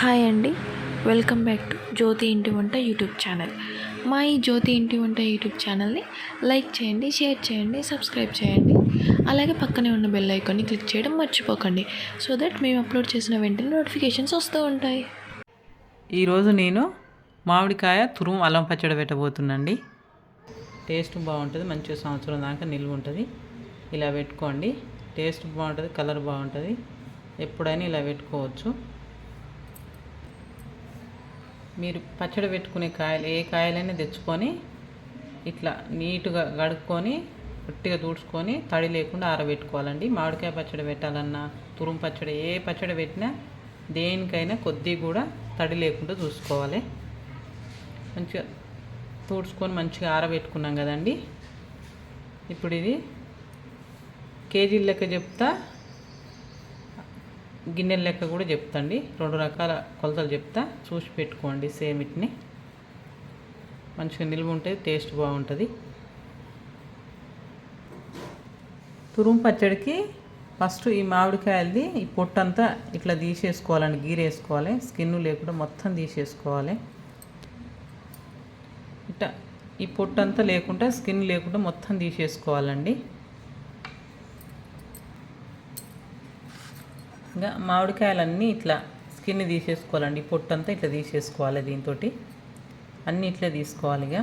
Hi అండి. Welcome back to జ్యోతి ఇంటి వంట యూట్యూబ్ ఛానల్. మా ఈ జ్యోతి ఇంటి వంట యూట్యూబ్ ఛానల్ని లైక్ చేయండి షేర్ చేయండి సబ్స్క్రైబ్ చేయండి. అలాగే పక్కనే ఉన్న బెల్ ఐకాన్ని క్లిక్ చేయడం మర్చిపోకండి. సో దట్ మేము అప్లోడ్ చేసిన వెంటనే నోటిఫికేషన్స్ వస్తూ ఉంటాయి. ఈరోజు నేను మామిడికాయ తురుము అల్లం పచ్చడి పెట్టబోతున్నాండి టేస్ట్ బాగుంటుంది మంచిగా సంవత్సరం దాకా నిల్వ ఉంటుంది. ఇలా పెట్టుకోండి. టేస్ట్ బాగుంటుంది కలర్ బాగుంటుంది. ఎప్పుడైనా ఇలా పెట్టుకోవచ్చు. మీరు పచ్చడి పెట్టుకునే కాయలు ఏ కాయలైనా తెచ్చుకొని ఇట్లా నీట్గా గడుక్కొని గట్టిగా తుడుచుకొని తడి లేకుండా ఆరబెట్టుకోవాలండి. మామిడికాయ పచ్చడి పెట్టాలన్నా తురుము పచ్చడి ఏ పచ్చడి పెట్టినా దేనికైనా కొద్ది కూడా తడి లేకుండా చూసుకోవాలి. మంచిగా తుడుచుకొని మంచిగా ఆరబెట్టుకున్నాం కదండి. ఇప్పుడు ఇది కేజీల లెక్క చెప్తా. గిన్నెల లెక్క కూడా చెప్తాండి. రెండు రకాల కొలతలు చెప్తా. చూసి పెట్టుకోండి సేమ్ ఇట్ని మంచిగా నిల్వ ఉంటుంది టేస్ట్ బాగుంటుంది. తురుము పచ్చడికి ఫస్ట్ ఈ మామిడికాయలది ఈ పొట్టంతా ఇట్లా తీసేసుకోవాలండి గీరేసుకోవాలి. స్కిన్ లేకుండా మొత్తం తీసేసుకోవాలి. ఇట్లా ఈ పొట్టంతా లేకుండా స్కిన్ లేకుండా మొత్తం తీసేసుకోవాలండి. ఇంకా మామిడికాయలన్నీ ఇట్లా స్కిన్ తీసేసుకోవాలండి. పొట్టంతా ఇట్లా తీసేసుకోవాలి దీంతో అన్నీ ఇట్లా తీసుకోవాలి ఇక.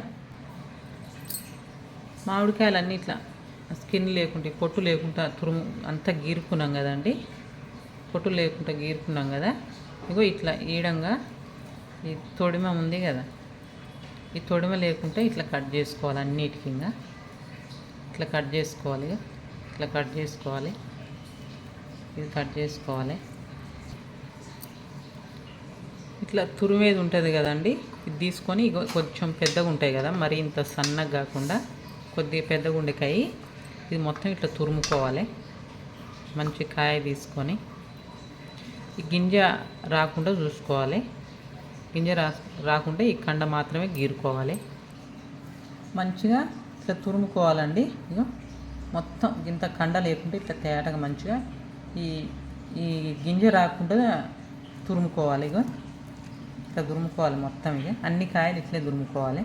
మామిడికాయలన్నీ ఇట్లా స్కిన్ లేకుంటే పొట్టు లేకుండా తురుము అంతా గీరుకున్నాం కదండి. పొట్టు లేకుండా గీరుకున్నాం కదా. ఇగో ఇట్లా ఈడంగా ఈ తొడిమ ఉంది కదా. ఈ తొడిమ లేకుంటే ఇట్లా కట్ చేసుకోవాలి అన్నిటికి ఇంకా. ఇట్లా కట్ చేసుకోవాలి ఇక. ఇట్లా కట్ చేసుకోవాలి. ఇది కట్ చేసుకోవాలి. ఇట్లా తురిమేది ఉంటుంది కదండి ఇది తీసుకొని ఇగో కొంచెం పెద్దగా ఉంటాయి కదా మరి ఇంత సన్నగా కాకుండా కొద్దిగా పెద్దగా ఉండే కాయ ఇది మొత్తం ఇట్లా తురుముకోవాలి. మంచి కాయ తీసుకొని ఈ గింజ రాకుండా చూసుకోవాలి. గింజ రా రాకుండా ఈ కండ మాత్రమే గీరుకోవాలి. మంచిగా ఇట్లా తురుముకోవాలండి ఇగో. మొత్తం ఇంత కండ లేకుంటే ఇట్లా తేటగా మంచిగా ఈ ఈ గింజ రాకుండా తురుముకోవాలి ఇక ఇట్లా తురుముకోవాలి మొత్తం ఇక అన్ని కాయలు ఇట్లే తురుముకోవాలి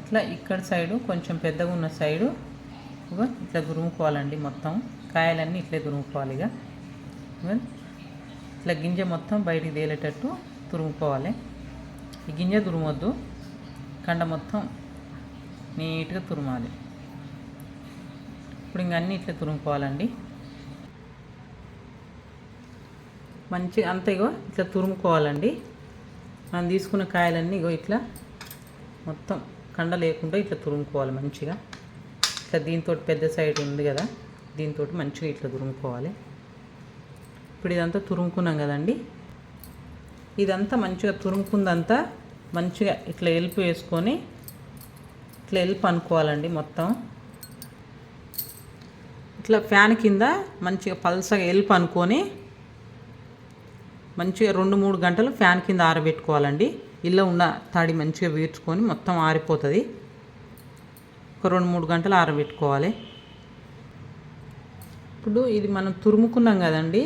ఇట్లా ఇక్కడ సైడు కొంచెం పెద్దగా ఉన్న సైడు ఇట్లా తురుముకోవాలండి మొత్తం. కాయలన్నీ ఇట్లే తురుముకోవాలి ఇక ఇట్లా గింజ మొత్తం బయటికి తేలేటట్టు తురుముకోవాలి. ఈ గింజ తురుమొద్దు కండ మొత్తం నీట్గా తురుమాలి. ఇప్పుడు ఇంక అన్నీ ఇట్లా తురుముకోవాలండి. మంచిగా అంత ఇగో ఇట్లా తురుముకోవాలండి. మనం తీసుకున్న కాయలన్నీ ఇగో ఇట్లా మొత్తం కండ లేకుండా ఇట్లా తురుముకోవాలి మంచిగా. ఇట్లా దీంతో పెద్ద సైడ్ ఉంది కదా దీంతో మంచిగా ఇట్లా తురుముకోవాలి. ఇప్పుడు ఇదంతా తురుముకున్నాం కదండి. ఇదంతా మంచిగా తురుముకుందంతా మంచిగా ఇట్లా ఎలుపు వేసుకొని ఇట్లా ఎలుపు అనుకోవాలండి మొత్తం. ఇట్లా ఫ్యాన్ కింద మంచిగా పల్సగా ఎలుపు అనుకొని మంచిగా రెండు మూడు గంటలు ఫ్యాన్ కింద ఆరబెట్టుకోవాలండి. ఇల్లు ఉన్న తడి మంచిగా వీర్చుకొని మొత్తం ఆరిపోతుంది. ఒక రెండు మూడు గంటలు ఆరబెట్టుకోవాలి. ఇప్పుడు ఇది మనం తురుముకున్నాం కదండి.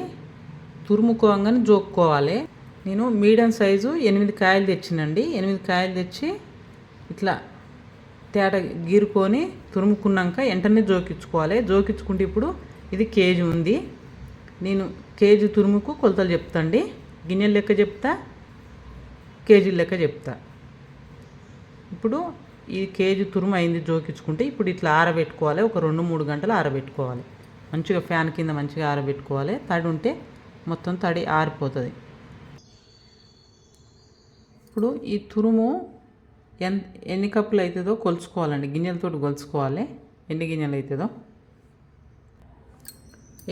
తురుముకోగానే జోక్కోవాలి. నేను మీడియం సైజు ఎనిమిది కాయలు తెచ్చినండి. ఎనిమిది కాయలు తెచ్చి ఇట్లా తేట గీరుకొని తురుముకున్నాక వెంటనే జోకించుకోవాలి జోకించుకుంటే ఇప్పుడు ఇది కేజీ ఉంది. నేను కేజీ తురుముకు కొలతలు చెప్తాండి. గిన్నెల లెక్క చెప్తా కేజీ లెక్క చెప్తా. ఇప్పుడు ఈ కేజీ తురుము అయింది జోకించుకుంటే ఇప్పుడు ఇట్లా ఆరబెట్టుకోవాలి ఒక రెండు మూడు గంటలు ఆరబెట్టుకోవాలి. మంచిగా ఫ్యాన్ కింద మంచిగా ఆరబెట్టుకోవాలి. తడి ఉంటే మొత్తం తడి ఆరిపోతుంది. ఇప్పుడు ఈ తురుము ఎన్ ఎన్ని కప్పులు అవుతుందో కొలుచుకోవాలండి. గిన్నెలతో కొలుచుకోవాలి. ఎన్ని గిన్నెలు అవుతుందో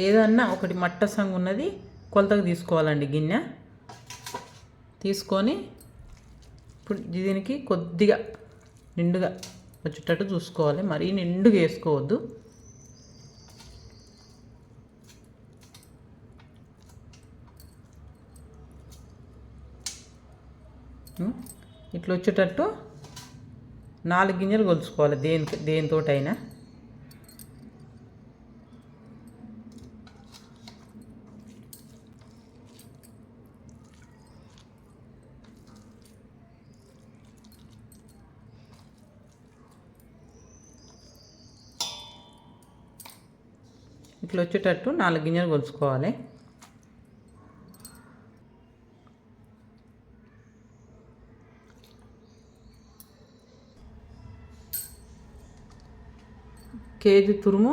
ఏదన్నా ఒకటి మట్ట సంగు ఉన్నది కొలతకు తీసుకోవాలండి గిన్నె. తీసుకొని ఇప్పుడు దీనికి కొద్దిగా నిండుగా వచ్చేటట్టు చూసుకోవాలి. మరీ నిండుగా వేసుకోవద్దు. ఇట్లా వచ్చేటట్టు నాలుగు గింజలు కొలుచుకోవాలి దేనికి దేనితోటైనా. ఇట్లా వచ్చేటట్టు నాలుగు గింజలు కొలుచుకోవాలి. కేజీ తురుము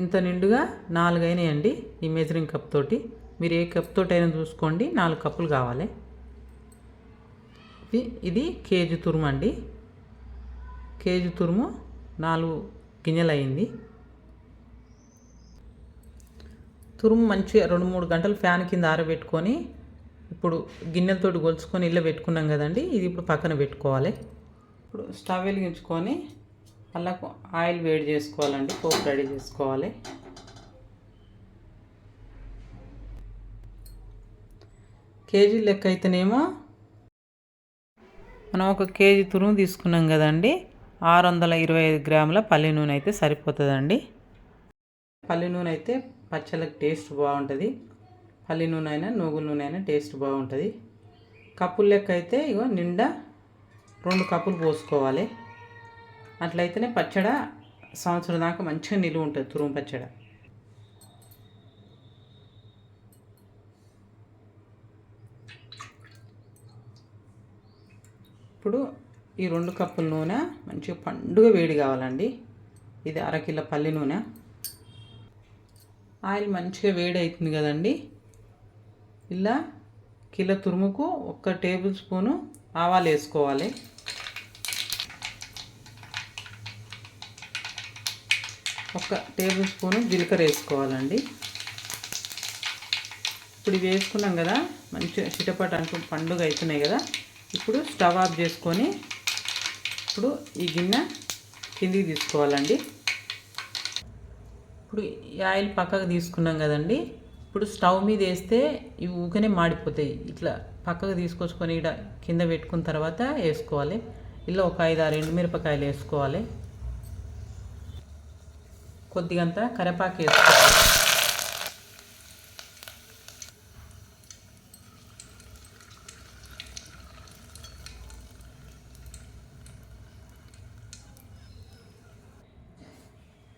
ఇంత నిండుగా నాలుగు అయినాయండి ఈ మెజరింగ్ కప్ తోటి. మీరు ఏ కప్ తోటి అయినా చూసుకోండి నాలుగు కప్పులు కావాలి. ఇది ఇది కేజీ తురుము అండి కేజీ తురుము నాలుగు గింజలు అయింది తురుము మంచిగా రెండు మూడు గంటలు ఫ్యాన్ కింద ఆరబెట్టుకొని ఇప్పుడు గిన్నెలతోటి గొలుచుకొని ఇల్లు పెట్టుకున్నాం కదండి. ఇది ఇప్పుడు పక్కన పెట్టుకోవాలి. ఇప్పుడు స్టవ్ వెలిగించుకొని అలా ఆయిల్ వేడి చేసుకోవాలండి. పోపు రెడీ చేసుకోవాలి. కేజీ లెక్క అయితేనేమో మనం ఒక కేజీ తురుము తీసుకున్నాం కదండి. ఆరు వందల ఇరవై ఐదు గ్రాముల పల్లి నూనె అయితే సరిపోతుందండి. పల్లి నూనె అయితే పచ్చళ్ళకి టేస్ట్ బాగుంటుంది. పల్లి నూనె అయినా నువ్వుల నూనె అయినా టేస్ట్ బాగుంటుంది. కప్పుల లెక్క అయితే ఇగో నిండా రెండు కప్పులు పోసుకోవాలి. అట్లయితేనే పచ్చడ సంవత్సరం దాకా మంచిగా నిలువ ఉంటుంది తురుము పచ్చడ. ఇప్పుడు ఈ రెండు కప్పుల నూనె మంచిగా పండుగ వేడి కావాలండి. ఇది అరకిలో పల్లి నూనె. ఆయిల్ మంచిగా వేడి అవుతుంది కదండి. ఇలా కిలో తురుముకు ఒక్క టేబుల్ స్పూను ఆవాలు వేసుకోవాలి. ఒక టేబుల్ స్పూను జీలకర్ర వేసుకోవాలండి. ఇప్పుడు ఇవి వేసుకున్నాం కదా మంచిగా చిటపట అంటూ పండుగ అవుతున్నాయి కదా ఇప్పుడు స్టవ్ ఆఫ్ చేసుకొని ఇప్పుడు ఈ గిన్నె కిందికి తీసుకోవాలండి. ఇప్పుడు ఈ ఆయిల్ పక్కకు తీసుకున్నాం కదండి. ఇప్పుడు స్టవ్ మీద వేస్తే ఇవి ఊకనే మాడిపోతాయి. ఇట్లా పక్కకు తీసుకొచ్చుకొని ఇక్కడ కింద పెట్టుకున్న తర్వాత వేసుకోవాలి. ఇలా ఒక ఐదు ఆరు ఎండుమిరపకాయలు వేసుకోవాలి. కొద్దిగంత కరివేపాకు వేసుకోవాలి.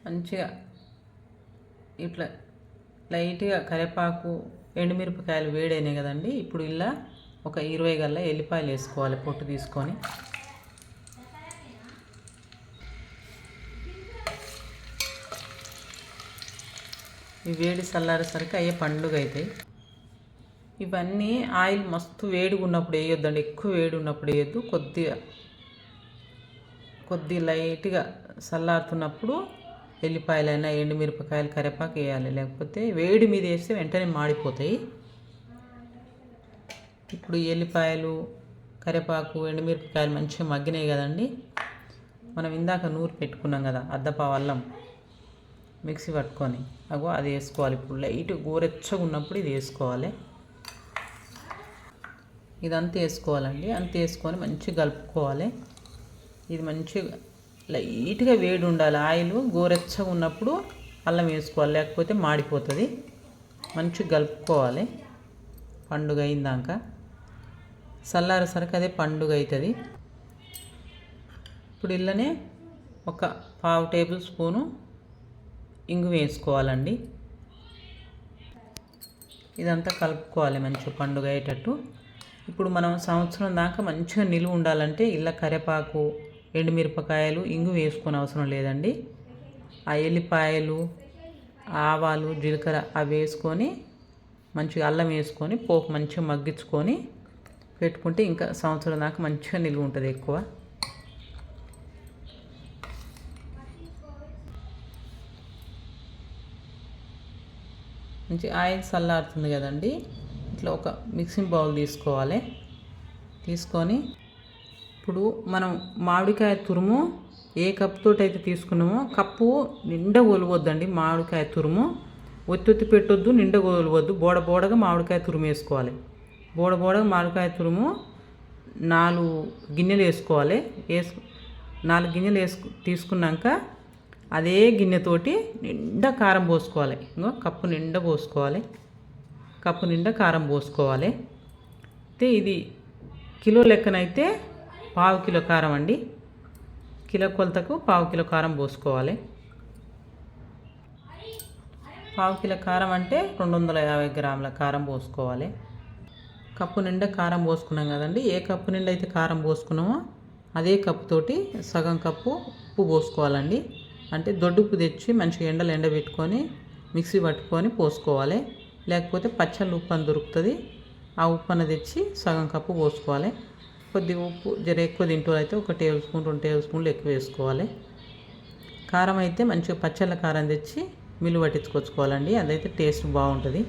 మంచిగా ఇట్లా లైట్గా కరివేపాకు ఎండుమిరపకాయలు వేడైనాయి కదండి. ఇప్పుడు ఇలా ఒక ఇరవై గల్ల ఎల్లిపాయలు వేసుకోవాలి పొట్టు తీసుకొని. ఈ వేడి చల్లారేసరికి అయ్యే పండుగ అవుతాయి ఇవన్నీ ఆయిల్ మస్తు వేడిగా ఉన్నప్పుడు వేయొద్దండి. ఎక్కువ వేడి ఉన్నప్పుడు వేయొద్దు. కొద్దిగా కొద్ది లైట్గా చల్లారుతున్నప్పుడు ఎల్లిపాయలైనా ఎండుమిరపకాయలు కరివేపాకు వేయాలి. లేకపోతే వేడి మీద వేస్తే వెంటనే మాడిపోతాయి. ఇప్పుడు ఎల్లిపాయలు కరివేపాకు ఎండుమిరపకాయలు మంచిగా మగ్గినాయి కదండి. మనం ఇందాక నూరు పెట్టుకున్నాం కదా అద్దపావు అల్లం మిక్సీ పట్టుకొని. అగో అది వేసుకోవాలి. ఇప్పుడు లైట్ గోరెచ్చగా ఉన్నప్పుడు ఇది వేసుకోవాలి. ఇదంతా వేసుకోవాలండి. అంత వేసుకొని మంచిగా కలుపుకోవాలి. ఇది మంచిగా లైట్గా వేడి ఉండాలి ఆయిల్ గోరెచ్చగా ఉన్నప్పుడు అల్లం వేసుకోవాలి. లేకపోతే మాడిపోతుంది. మంచిగా కలుపుకోవాలి. పండుగ అయిందాక. చల్లారేసరికి అదే పండుగ అవుతుంది ఇప్పుడు ఇళ్ళనే ఒక పావు టేబుల్ స్పూను ఇంగు వేసుకోవాలండి. ఇదంతా కలుపుకోవాలి మంచిగా పండుగ అయ్యేటట్టు. ఇప్పుడు మనం సంవత్సరం దాకా మంచిగా నిలువ ఉండాలంటే ఇలా కరివేపాకు ఎండుమిరపకాయలు ఇంగు వేసుకొని అవసరం లేదండి. ఆ ఎల్లిపాయలు ఆవాలు జీలకర్ర అవి వేసుకొని మంచిగా అల్లం వేసుకొని పోపు మంచిగా మగ్గించుకొని పెట్టుకుంటే ఇంకా సంవత్సరం దాకా మంచిగా నిలువ ఉంటుంది ఎక్కువ. మంచి ఆయిల్ చల్లారుతుంది కదండి. ఇట్లా ఒక మిక్సింగ్ బౌల్ తీసుకోవాలి. తీసుకొని ఇప్పుడు మనం మామిడికాయ తురుము ఏ కప్ తోటి అయితే తీసుకున్నామో కప్పు నిండా ఒలవద్దండి మామిడికాయ తురుము. ఒత్తి పెట్టొద్దు నిండా ఒలవద్దు. బోడ బోడగా మామిడికాయ తురుము వేసుకోవాలి. బోడ బోడగా మామిడికాయ తురుము నాలుగు గిన్నెలు వేసుకోవాలి. వేసు నాలుగు గిన్నెలు వేసుకు తీసుకున్నాక అదే గిన్నెతోటి నిండా కారం పోసుకోవాలి. ఇంకో కప్పు నిండా పోసుకోవాలి. కప్పు నిండా కారం పోసుకోవాలి. అయితే ఇది కిలో లెక్కనైతే పావు కిలో కారం అండి. కిలో కొలతకు పావు కిలో కారం పోసుకోవాలి. పావు కిలో కారం అంటే రెండు వందల యాభై గ్రాముల కారం పోసుకోవాలి. కప్పు నిండా కారం పోసుకున్నాం కదండి. ఏ కప్పు నిండా అయితే కారం పోసుకున్నామో అదే కప్పుతోటి సగం కప్పు ఉప్పు పోసుకోవాలండి. అంటే దొడ్డుప్పు తెచ్చి మంచిగా ఎండలు ఎండబెట్టుకొని మిక్సీ పట్టుకొని పోసుకోవాలి. లేకపోతే పచ్చళ్ళు ఉప్పు అని దొరుకుతుంది. ఆ ఉప్పు తెచ్చి సగం కప్పు పోసుకోవాలి. కొద్ది ఉప్పు జర ఎక్కువ తింటూ అయితే ఒక టేబుల్ స్పూన్ రెండు టేబుల్ స్పూన్లు ఎక్కువ వేసుకోవాలి. కారం అయితే మంచిగా పచ్చళ్ళ కారం తెచ్చి మిల్లు పట్టించుకొచ్చుకోవాలండి. అదైతే టేస్ట్ బాగుంటుంది.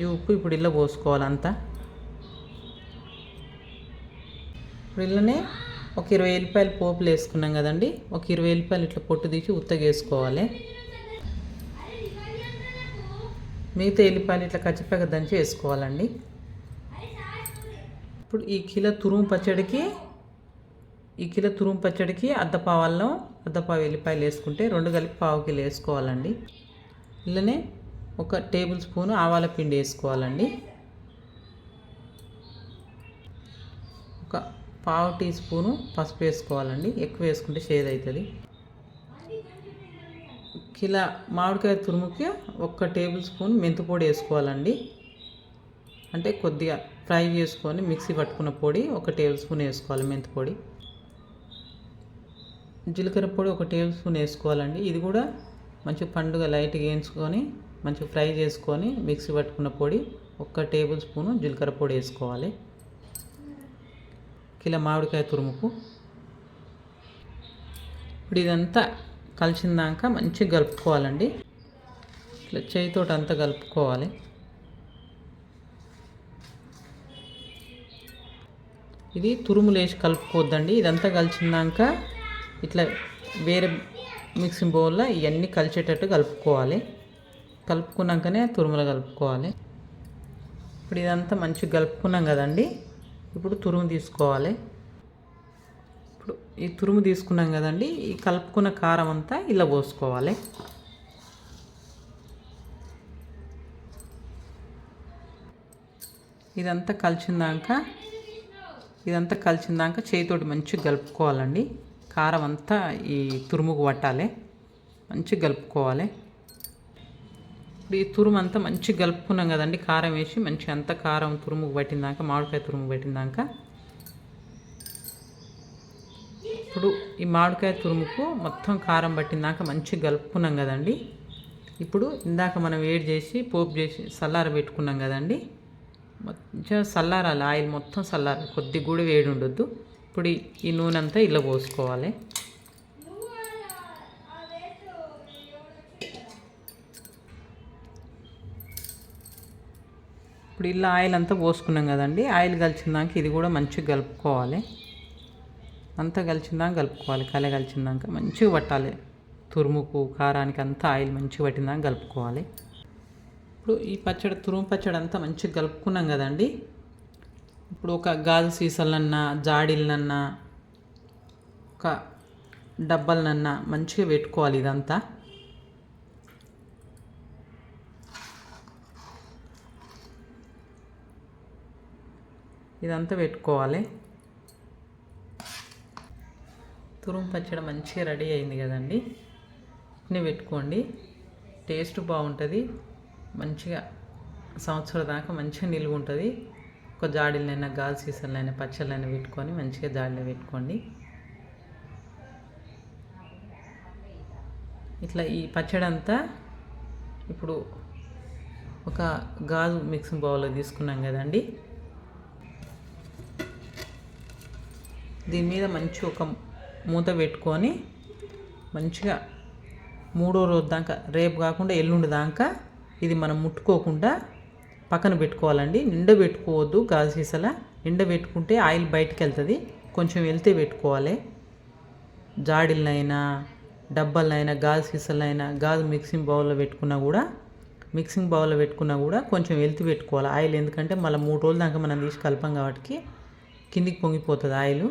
ఈ ఉప్పు ఇప్పుడు ఇళ్ళ పోసుకోవాలంతా ఇప్పుడు ఇళ్ళనే ఒక ఇరవై ఎల్లిపాయలు పోపులు వేసుకున్నాం కదండి. ఒక ఇరవై ఎల్లిపాయలు ఇట్లా పొట్టు తీసి ఉత్తగా వేసుకోవాలి మిగతా ఎల్లిపాయలు ఇట్లా కచ్చిపక్క దంచి వేసుకోవాలండి. ఇప్పుడు ఈ కిలో తురుము పచ్చడికి ఈ కిలో తురుము పచ్చడికి అద్దపావల్లం అద్దపావు ఎల్లిపాయలు వేసుకుంటే రెండు కలిపి పావు కిలో వేసుకోవాలండి. ఇలానే ఒక టేబుల్ స్పూన్ ఆవాల పిండి వేసుకోవాలండి. ఒక పావు టీ స్పూను పసుపు వేసుకోవాలండి. ఎక్కువ వేసుకుంటే షేద్ అవుతుంది కిలో మామిడికాయ తురుముకి ఒక టేబుల్ స్పూన్ మెంతిపొడి వేసుకోవాలండి. అంటే కొద్దిగా ఫ్రై చేసుకొని మిక్సీ పట్టుకున్న పొడి ఒక టేబుల్ స్పూన్ వేసుకోవాలి మెంతి పొడి. జీలకర్ర పొడి ఒక టేబుల్ స్పూన్ వేసుకోవాలండి. ఇది కూడా మంచి పండుగ లైట్గా వేయించుకొని మంచిగా ఫ్రై చేసుకొని మిక్సీ పట్టుకున్న పొడి ఒక టేబుల్ స్పూను జీలకర్ర పొడి వేసుకోవాలి. కిలో మామిడికాయ తురుముకు. ఇప్పుడు ఇదంతా కలిసిందాక మంచిగా కలుపుకోవాలండి. ఇట్లా చేయితోటి అంతా కలుపుకోవాలి. ఇది తురుములు వేసి కలుపుకోవద్దండి. ఇదంతా కలిసిందాక ఇట్లా వేరే మిక్సింగ్ బౌల్లో ఇవన్నీ కలిసేటట్టు కలుపుకోవాలి. కలుపుకున్నాకనే తురుములు కలుపుకోవాలి. ఇప్పుడు ఇదంతా మంచిగా కలుపుకున్నాం కదండి. ఇప్పుడు తురుము తీసుకోవాలి. ఇప్పుడు ఈ తురుము తీసుకున్నాం కదండి. ఈ కలుపుకున్న కారం అంతా ఇలా పోసుకోవాలి. ఇదంతా కలిసిందాక ఇదంతా కలిసిందాక చేతితోటి మంచిగా కలుపుకోవాలండి. కారం అంతా ఈ తురుముకు పట్టాలి. మంచిగా కలుపుకోవాలి. ఇప్పుడు ఈ తురుము అంతా మంచిగా కలుపుకున్నాం కదండి. కారం వేసి మంచిగా అంతా కారం తురుముకు పట్టిందాక మామిడికాయ తురుము పట్టిందాక ఇప్పుడు ఈ మామిడికాయ తురుముకు మొత్తం కారం పట్టిందాక మంచిగా కలుపుకున్నాం కదండి. ఇప్పుడు ఇందాక మనం వేడి చేసి పోపు చేసి సల్లార పెట్టుకున్నాం కదండి. మంచిగా చల్లారాలి ఆయిల్ మొత్తం చల్లారాలి. కొద్దిగా కూడా వేడి ఉండొద్దు. ఇప్పుడు ఈ- నూనె అంతా ఇలా పోసుకోవాలి. ఇప్పుడు ఇలా ఆయిల్ అంతా పోసుకున్నాం కదండి. ఆయిల్ కలిసిందాక ఇది కూడా మంచిగా కలుపుకోవాలి. అంతా కలిసిందాక కలుపుకోవాలి. కల కలిసిందాక మంచిగా పట్టాలి. తురుముకు కారానికి అంతా ఆయిల్ మంచిగా పట్టిందాక కలుపుకోవాలి. ఇప్పుడు ఈ పచ్చడి తురుము పచ్చడి అంతా మంచిగా కలుపుకున్నాం కదండి. ఇప్పుడు ఒక గాజు సీసాలన్నా జాడీలనన్నా ఒక డబ్బాలనన్నా మంచిగా పెట్టుకోవాలి ఇదంతా. ఇదంతా పెట్టుకోవాలి. తురుము పచ్చడి మంచిగా రెడీ అయింది కదండి. ఇట్నే పెట్టుకోండి. టేస్ట్ బాగుంటుంది. మంచిగా సంవత్సరం దాకా మంచిగా నిలువ ఉంటుంది. ఒక జాడీలైనా గాజు సీసాలైనా పచ్చళ్ళైనా పెట్టుకొని మంచిగా జాడీలో పెట్టుకోండి. ఇట్లా ఈ పచ్చడి అంతా ఇప్పుడు ఒక గాజు మిక్సింగ్ బౌల్లో తీసుకున్నాం కదండి. దీని మీద మంచి ఒక మూత పెట్టుకొని మంచిగా మూడో రోజు దాకా రేపు కాకుండా ఎల్లుండి దాకా ఇది మనం ముట్టుకోకుండా పక్కన పెట్టుకోవాలండి. నిండ పెట్టుకోవద్దు గాజు సీసాల. నిండ పెట్టుకుంటే ఆయిల్ బయటకు వెళ్తుంది కొంచెం వెళ్తే పెట్టుకోవాలి. జాడీలైనా డబ్బాలైనా గాజు సీసలైనా గాజు మిక్సింగ్ బౌల్లో పెట్టుకున్నా కూడా మిక్సింగ్ బౌల్లో పెట్టుకున్నా కూడా కొంచెం వెళ్తూ పెట్టుకోవాలి ఆయిల్. ఎందుకంటే మళ్ళీ మూడు రోజుల దాకా మనం తీసి కలపం కాబట్టి కిందికి పొంగిపోతుంది ఆయిల్.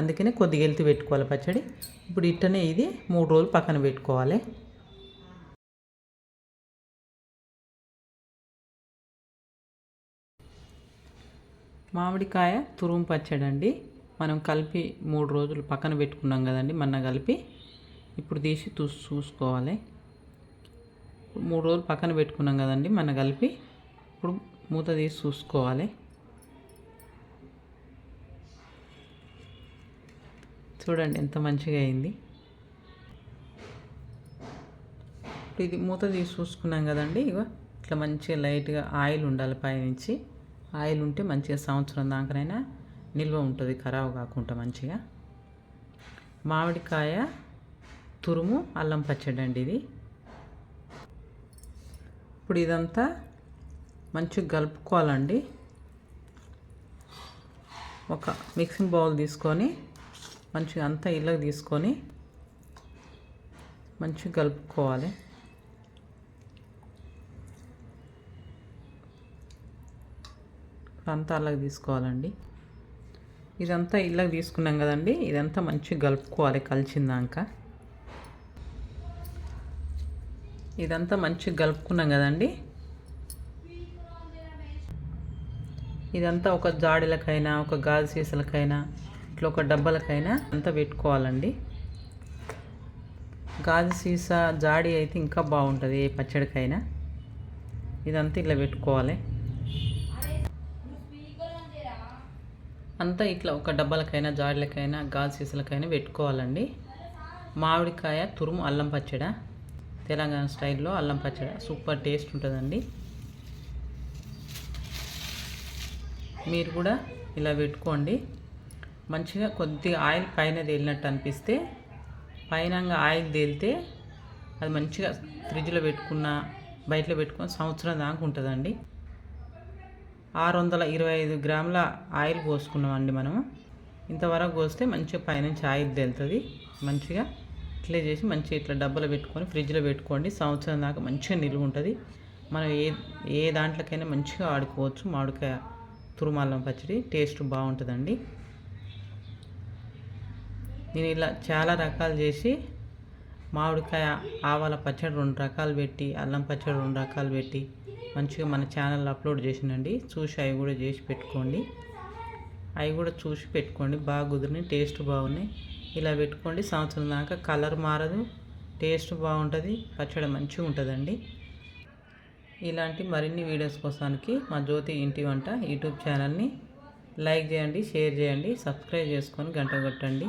అందుకనే కొద్దిగా వెళ్తూ పెట్టుకోవాలి పచ్చడి. ఇప్పుడు ఇట్టనే ఇది మూడు రోజులు పక్కన పెట్టుకోవాలి. మామిడికాయ తురుము పచ్చడి అండి మనం కలిపి మూడు రోజులు పక్కన పెట్టుకున్నాం కదండి మొన్న కలిపి. ఇప్పుడు తీసి చూసి చూసుకోవాలి. మూడు రోజులు పక్కన పెట్టుకున్నాం కదండి మన కలిపి. ఇప్పుడు మూత తీసి చూసుకోవాలి. చూడండి ఎంత మంచిగా అయింది. ఇప్పుడు ఇది మూత తీసి చూసుకున్నాం కదండి ఇగో. ఇట్లా మంచిగా లైట్గా ఆయిల్ ఉండాలి పైనుంచి. ఆయిల్ ఉంటే మంచిగా సంవత్సరం దాకానైనా నిల్వ ఉంటుంది ఖరాబ్ కాకుండా మంచిగా. మామిడికాయ తురుము అల్లం పచ్చడి అండి ఇది. ఇప్పుడు ఇదంతా మంచిగా కలుపుకోవాలండి. ఒక మిక్సింగ్ బౌల్ తీసుకొని మంచిగా అంతా ఇళ్ళకి తీసుకొని మంచిగా కలుపుకోవాలి. అంతా అలాగ తీసుకోవాలండి. ఇదంతా ఇళ్ళకి తీసుకున్నాం కదండి. ఇదంతా మంచిగా కలుపుకోవాలి కలిసిందాక. ఇదంతా మంచిగా కలుపుకున్నాం కదండి. ఇదంతా ఒక జాడీలకైనా ఒక గాజు సీసాలకైనా ఇట్లా ఒక డబ్బాలకైనా అంతా పెట్టుకోవాలండి. గాజు సీసా జాడీ అయితే ఇంకా బాగుంటుంది ఏ పచ్చడికైనా. ఇదంతా ఇలా పెట్టుకోవాలి. అంతా ఇట్లా ఒక డబ్బాలకైనా జాడీలకైనా గాజు సీసాలకైనా పెట్టుకోవాలండి. మామిడికాయ తురుము అల్లం పచ్చడ తెలంగాణ స్టైల్లో అల్లం పచ్చడ. సూపర్ టేస్ట్ ఉంటుందండి. మీరు కూడా ఇలా పెట్టుకోండి. మంచిగా కొద్దిగా ఆయిల్ పైన తేలినట్టు అనిపిస్తే పైన ఆయిల్ తేలితే అది మంచిగా ఫ్రిడ్జ్లో పెట్టుకున్న బయటలో పెట్టుకున్న సంవత్సరం దాకా ఉంటుందండి. ఆరు వందల ఇరవై ఐదు గ్రాముల ఆయిల్ పోసుకున్నామండి మనము. ఇంతవరకు పోస్తే మంచిగా పైనుంచి ఆయిల్ తెలుతుంది. మంచిగా ఇట్లే చేసి మంచిగా ఇట్లా డబ్బాలో పెట్టుకొని ఫ్రిడ్జ్లో పెట్టుకోండి. సంవత్సరం దాకా మంచిగా నిలువ ఉంటుంది మనం ఏ ఏ దాంట్లోకైనా మంచిగా ఆడుకోవచ్చు. మామిడికాయ తురుమల్లం పచ్చడి టేస్ట్ బాగుంటుందండి. నేను ఇలా చాలా రకాలు చేసి మామిడికాయ ఆవాల పచ్చడి రెండు రకాలు పెట్టి అల్లం పచ్చడి రెండు రకాలు పెట్టి మంచిగా మన ఛానల్ అప్లోడ్ చేసినండి చూసి అవి కూడా చేసి పెట్టుకోండి. అవి కూడా చూసి పెట్టుకోండి. బాగా కుదిరినాయి. టేస్ట్ బాగున్నాయి. ఇలా పెట్టుకోండి. సంవత్సరం దాకా కలర్ మారదు. టేస్ట్ బాగుంటుంది. పచ్చడి మంచిగా ఉంటుందండి. ఇలాంటి మరిన్ని వీడియోస్ కోసానికి మా జ్యోతి ఇంటి వంట యూట్యూబ్ ఛానల్ని లైక్ చేయండి షేర్ చేయండి సబ్స్క్రైబ్ చేసుకొని గంట కొట్టండి.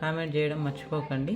కామెంట్ చేయడం మర్చిపోకండి.